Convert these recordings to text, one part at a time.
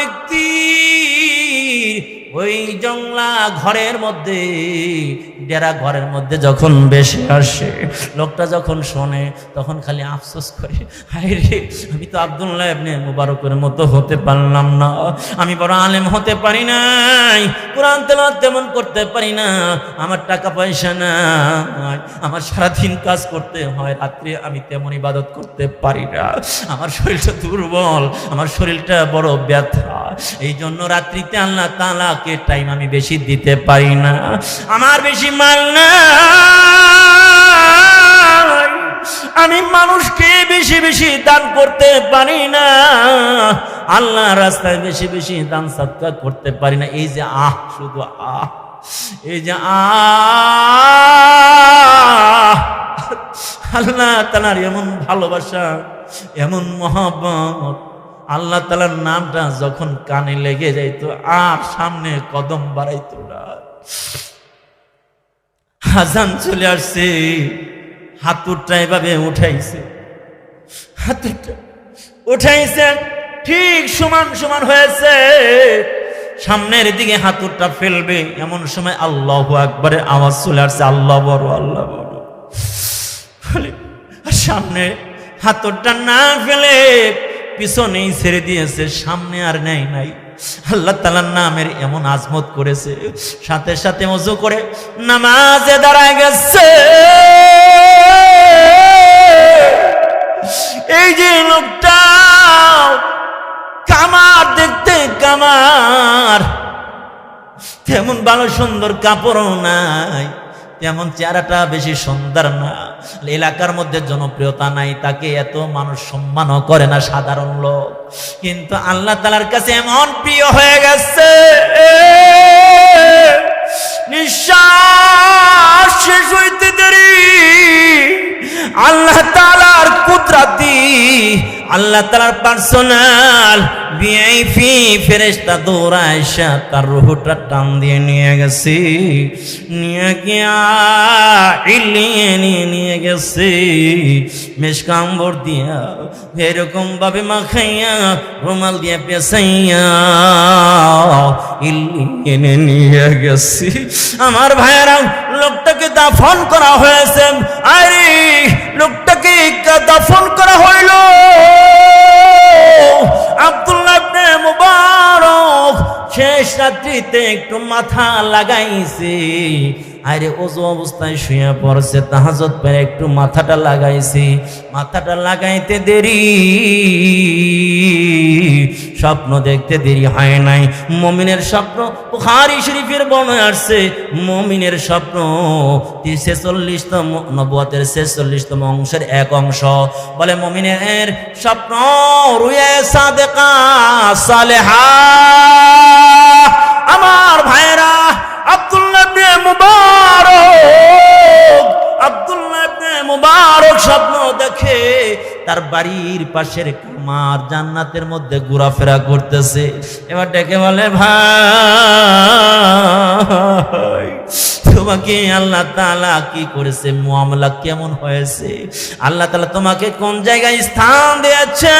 ব্যক্তি ওই জংলা ঘরের মধ্যে, ডেরা ঘরের মধ্যে যখন বেশি আসে, লোকটা যখন শোনে, তখন খালি আফসোস করে, হায় রে, আমি তো আবদুল্লাহ ইবনে মুবারকের মতো হতে পারলাম না, আমি বড় আলেম হতে পারি নাই, কোরআন তেলাওয়াত তেমন করতে পারি না, আমার টাকা পয়সা নাই, আমার সারাদিন কাজ করতে হয়, রাত্রে আমি তেমন ইবাদত করতে পারি না, আমার শরীরটা দুর্বল, আমার শরীরটা বড় ব্যথা। এই জন্য রাত্রিতে আল্লাহ তালাকে টাইম আমি বেশি দিতে পারি না। আমার বেশি মাল না আমি মানুষকে বেশি বেশি দান করতে পারি না। আল্লাহ রাস্তায় বেশি বেশি দান সৎকা করতে পারি না। এই যে আহ, শুধু আহ, এই যে আল্লাহ তালার এমন ভালোবাসা, এমন মহব্বত আল্লাহ তালার নামটা যখন কানে লেগে যাইতো, আর সামনে কদম বাড়াইতো না। হাজান চলে আসছে হাতুরটা এভাবে উঠাইছে। হাতুরটা উঠাইছে, ঠিক সমান সমান হয়েছে। সামনের দিকে হাতুরটা ফেলবে, এমন সময় আল্লাহ একবারে আওয়াজ চলে আসছে, আল্লাহ বড় আল্লাহ বড়। সামনে হাতুরটা না ফেলে পিছনেই ছেড়ে দিয়েছে, সামনে আর নেয় নাই। আল্লাহ তালার নামের এমন আজমত করেছে, সাথে সাথে মজু করে, নামাজে দাঁড়ায় গেছে। এই যে লোকটা, কামার দেখতে কামার। তেমন ভালো সুন্দর কাপড়ও নাই, তেমন চেহারাটা বেশি সুন্দর না। এলাকার মধ্যে জনপ্রিয়তা নাই, তাকে এত মানুষ সম্মানও করে না সাধারণ লোক। কিন্তু আল্লাহ তালার কাছে এমন প্রিয় হয়ে গেছে, নিঃশ্বাস আল্লাহ তালার কুদরাতি আল্লাহ তালার পার্সোনাল ভিআইপি ফেরেস্তা দৌড়া এসা তার রুহুটা টান দিয়ে নিয়ে গেছে। নিয়ে গিয়া নিয়ে নিয়ে গেছে। মেশকাম্বর দিয়া এরকম ভাবে মাখাইয়া, রুমাল দিয়া পেঁচাইয়া ইলিয়ে নিয়ে গেছে। আমার ভাইয়েরা লোকটাকে দাফন করা হয়েছে। আরে শেষ একটু মাথা লাগাইছে। আরে, ওজু অবস্থায় শুয়ে পড়ছে তাহাজত পেরে একটু মাথাটা লাগাইছি। মাথাটা লাগাইতে দেরি, স্বপ্ন দেখতে দেরি হয় নাই। মমিনের স্বপ্ন বুখারি শরীফের বর্ণনা আসছে, মমিনের স্বপ্ন ছেচল্লিশতম নবতের ছেচল্লিশতম অংশের এক অংশ। বলে, মমিনের স্বপ্ন রুয়ে সাদেকা সালেহা। আমার ভাইরা আব্দুল্লাহ মুবারক আব্দুল্লাহ মুবারক স্বপ্ন দেখে তার বাড়ির পাশের কামার জান্নাতের মধ্যে ঘোরাফেরা করতেছে। এবার ডেকে বলে, ভাই, তোমাকে আল্লাহ তাআলা কি করেছে? মুআমলা কেমন হয়েছে? আল্লাহ তাআলা তোমাকে কোন জায়গায় স্থান দিয়েছে?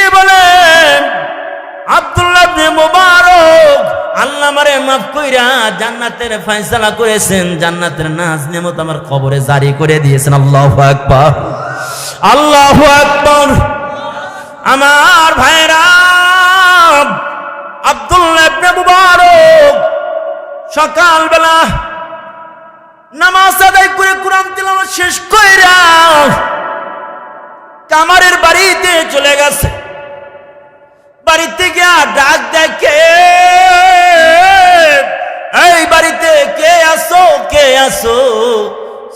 ডেকে বলেন, আব্দুল্লাহ মুবারক আল্লাহ আমারে মাফ কইরা জান্নাতের ফয়সালা করেছেন, জান্নাতের নাজ নেমত আমার খবরে জারি করে দিয়েছেন। আল্লাহু আকবার। আল্লাহু আকবার। আমার ভাইরা, আব্দুল্লাহ ইবনে মুবারক সকালবেলা নামাজ আদায় করে কোরআন তিলাওয়াত শেষ কইরা কামারের বাড়িতে চলে গেছে। বাড়িতে গিয়া ডাক দেখে, এই বাড়িতে কে আসো কে আসো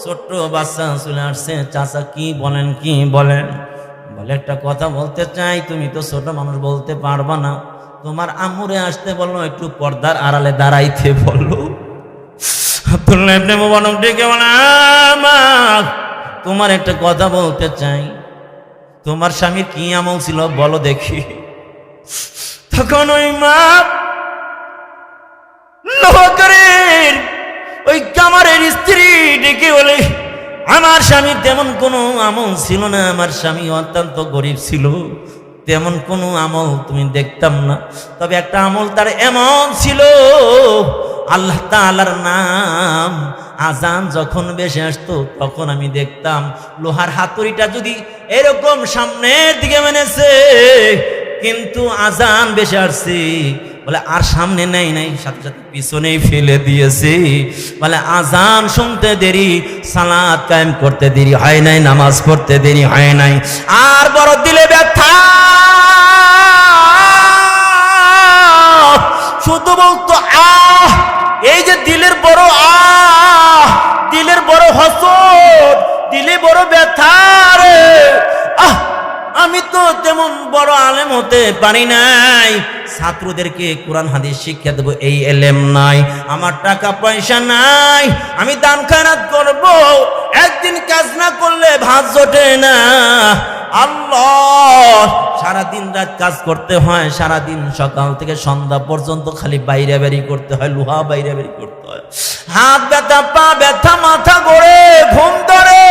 ছোট্ট বাচ্চা চলে আসছে, চাচা, কি বলেন কি বলেন? বলে, একটা কথা বলতে চাই, তুমি তো ছোট মানুষ, বলতে পারবা না। তোমার আমুরে আসতে বলল, একটু পর্দার আড়ালে দাঁড়াইতে বলে তোমার একটা কথা বলতে চাই। তোমার স্বামীর কি আমল ছিল, বলো দেখি। তখন ওই মা লোহা করেন ওই কামারের স্ত্রী ডেকে বলে, আমার স্বামীর তেমন কোনো আমল ছিল না, আমার স্বামী অত্যন্ত গরিব ছিল। তেমন কোনো আমল তুমি দেখতাম না। তবে একটা আমল তার এমন ছিল, আল্লাহ তাআলার নাম আজান যখন বেশি আসতো, তখন আমি দেখতাম লোহার হাতুড়িটা যদি এরকম সামনের দিকে মেনেছে কিন্তু আজান বেশি আসছে। বলে, আর সামনে নেই নাই, সাথে সাথে পিছনেই ফেলে দিয়েছে। বলে, আজান শুনতে দেরি সালাদ কায়েম করতে দেরি হয় নাই, নামাজ পড়তে দেরি হয় নাই। আর বড় দিলে ব্যথা। শুধু বলতো, আহ, এই যে দিলের বড়, আহ, দিলের বড় হসট দিলে বড় ব্যথা। আমি তো তেমন বড় আলেম হতে পারি নাই। ছাত্রদেরকে কোরআন, হাদিস শিক্ষা দেবো, এই এলেম নাই। আমার টাকা পয়সা নাই। আমি দান খারাত করব। একদিন কাজ না করলে ভাত জোটে না। আল্লাহ! সারা দিন রাত কাজ করতে হয় সারা দিন সকাল থেকে সন্ধ্যা পর্যন্ত খালি বাইরে বেরি করতে হয়, লোহা বাইরে বেরি করতে হয়। হাত ব্যথা, পা ব্যথা, মাথা গড়ে ঘুম ধরে।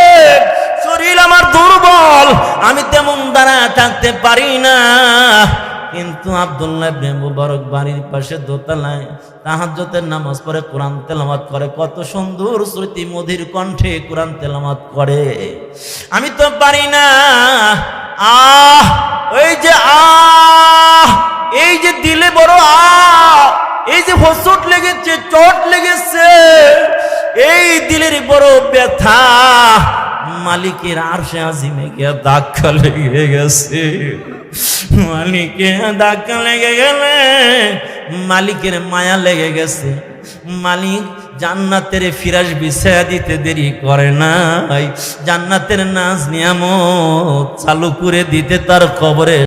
শরীর আমার দুর্বল, আমি তেমন দ্বারা থাকতে পারি না। কিন্তু আবদুল্লাহ ইবনে মুবারক বাড়ির পাশে দোতলায় তাহাজ্জুদের নামাজ পড়ে কোরআন তেলাওয়াত করে। কত সুন্দর শ্রুতি মধুর কণ্ঠে কোরআন তেলাওয়াত করে। আমি তো পারি না। আহ ওই যে আহ, এই যে দিলে বড় আহ মালিকের আরশে আজিমে গিয়ে ধাক্কা লেগে গেছে। মালিকের ধাক্কা লেগে গেলে মালিকের মায়া লেগে গেছে। মালিক জান্নাতের ফিরাস বিছায়া দিতে দেরি করে নাই। জান্নাতের নাচ নিয়ামত চালু করে দিতে তার কবরে